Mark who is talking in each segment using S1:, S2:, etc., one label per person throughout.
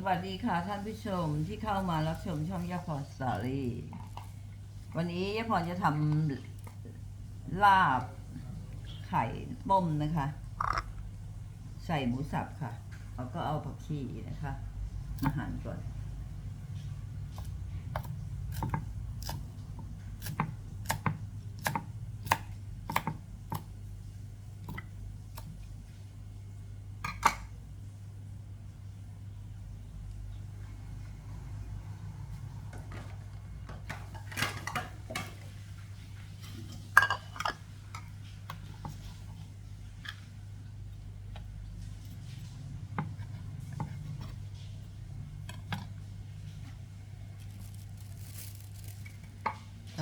S1: สวัสดีค่ะท่านผู้ชมที่เข้ามารับชมช่องยาพรสตอรี่วันนี้ยาพรจะทำลาบไข่ต้มนะคะ ใส่หมูสับค่ะแล้วก็เอาผักชีนะคะ มาหั่นก่อน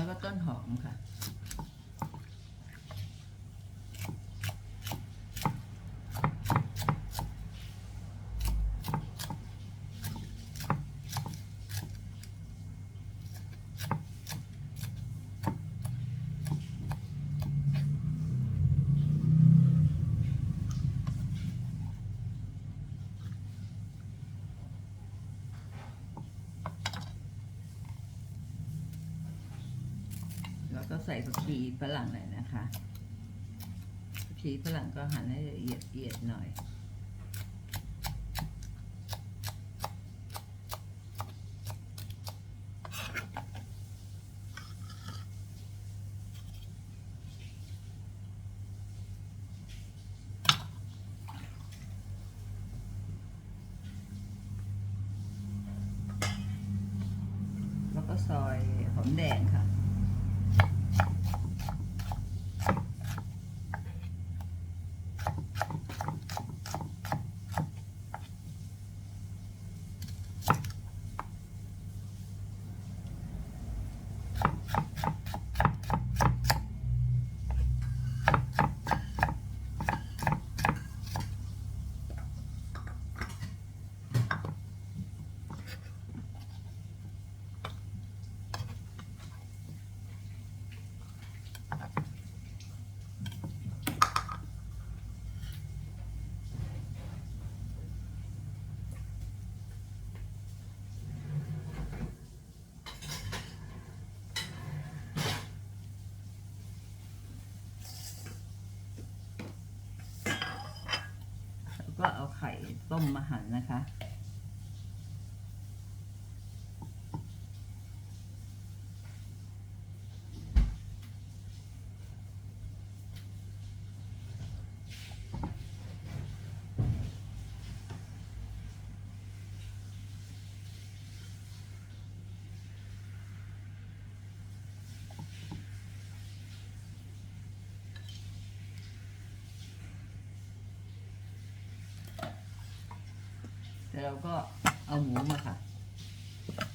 S1: วก็ต้นหอมค่ะ แล้วก็ใส่ผักชีฝรั่งหน่อยนะคะผักชีฝรั่งก็หั่นให้ละเอียดเอียดหน่อย แล้วก็ซอยหอมแดงค่ะ ก็เอาไข่ต้มมาหั่นนะคะ แต่เราก็เอาหมูมาค่ะ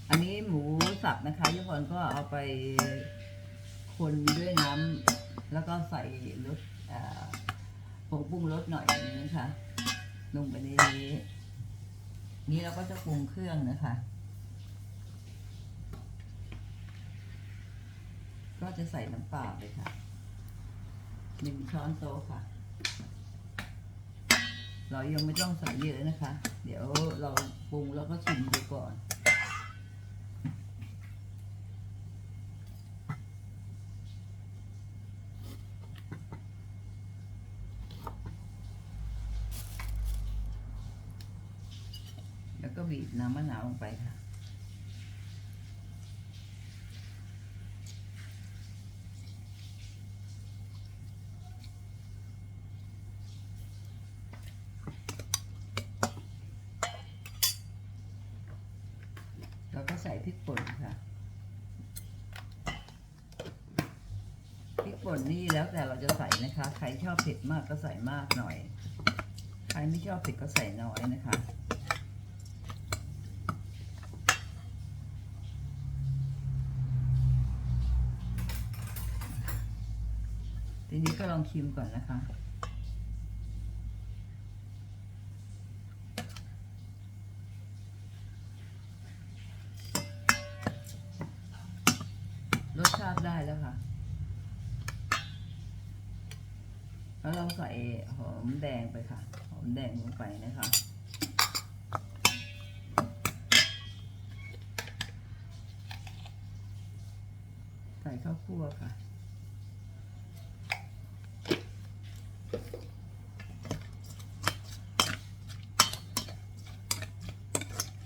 S1: อันนี้หมูสับนะคะยุพรก็เอาไปคนด้วยน้ำแล้วก็ใส่รสผงปรุงรสหน่อยนึงนะคะลงไปในนี้นี้เราก็จะปรุงเครื่องนะคะ ก็จะใส่น้ำเปล่าเลยค่ะหนึ่งช้อนโต๊ะค่ะ เรายังไม่ต้องใส่เยอะนะคะ เดี๋ยวเราปรุงแล้วก็ชิมดูก่อนแล้วก็บีบน้ำมะนาวลงไปค่ะ แล้วก็ใส่พ ริกป่นค่ะพริกป่นนี่แล้วแต่เราจะใส่นะคะ ใครชอบเผ็ดมากก็ใส่มากหน่อย ใครไม่ชอบเผ็ดก็ใส่น้อยนะคะทีนี้ก็ลองชิมก่อนนะคะ แล้วเราใส่หอมแดงไปค่ะ หอมแดงลงไปนะคะใส่ข้าวคั่วค่ะ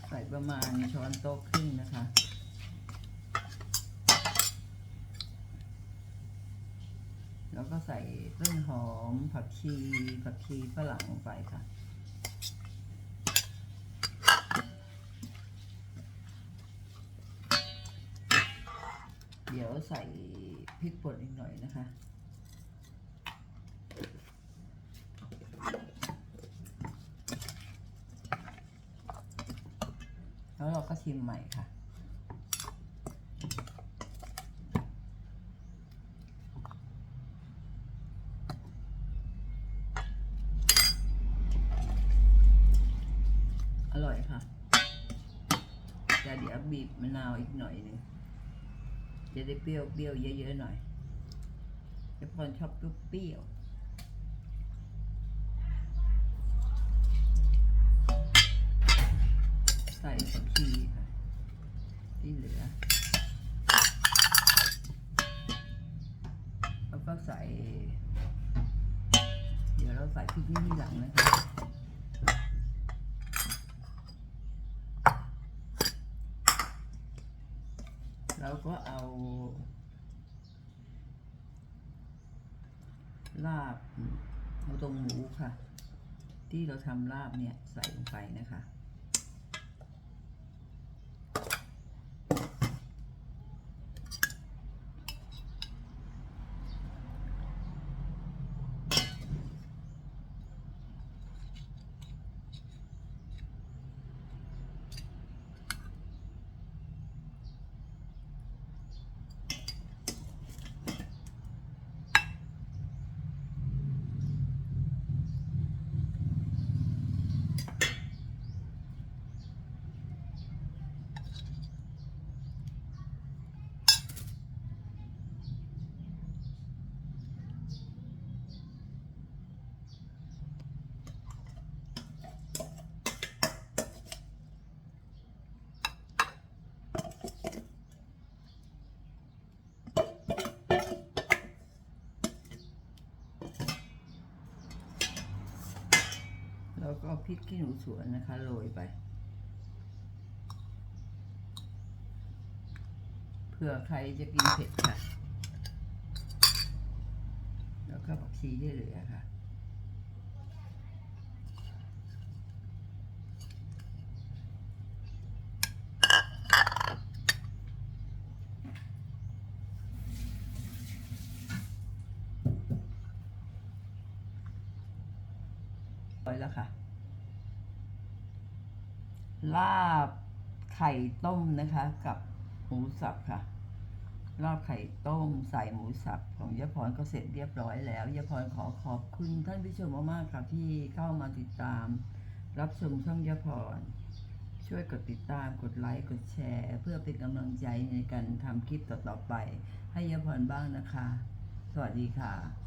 S1: ใส่ประมาณช้อนโต๊ะครึ่งนะคะ ใส่ต้นหอม ผักชี ผักชีฝรั่งลงไปค่ะ เดี๋ยวใส่พริกป่นอีกหน่อยนะคะแล้วเราก็ชิมใหม่ค่ะ อร่อยค่ะแต่เดี๋ยวบีบมะนาวอีกหน่อยหนึงจะได้เปรี้ยวเปรี้ยวเยอะๆหน่อยเจ๊พรชอบเปรี้ยวใส่ผักชีค่ะ ที่เหลือ แล้วก็ใส่ เดี๋ยวเราใส่พริกนี่ทีหลังนะคะ แล้วก็เอาลาบเอาตรงหมูค่ะ ที่เราทำลาบเนี่ยใส่ลงไปนะคะ แล้วก็พริกขี้หนูสวนนะคะโรยไป เผื่อใครจะกินเผ็ดค่ะ แล้วก็ผักชีที่เหลือค่ะ ไปแล้วค่ะ ลาบไข่ต้มนะคะ กับหมูสับค่ะ ลาบไข่ต้มใส่หมูสับของยะพรก็เสร็จเรียบร้อยแล้วยะพรขอขอบคุณท่านผู้ชมมากๆค่ะที่เข้ามาติดตาม รับชมช่องยะพรช่วยกดติดตาม กดไลค์ กดแชร์ เพื่อเป็นกำลังใจในการทำคลิปต่อๆไป ให้ยะพรบ้างนะคะ สวัสดีค่ะ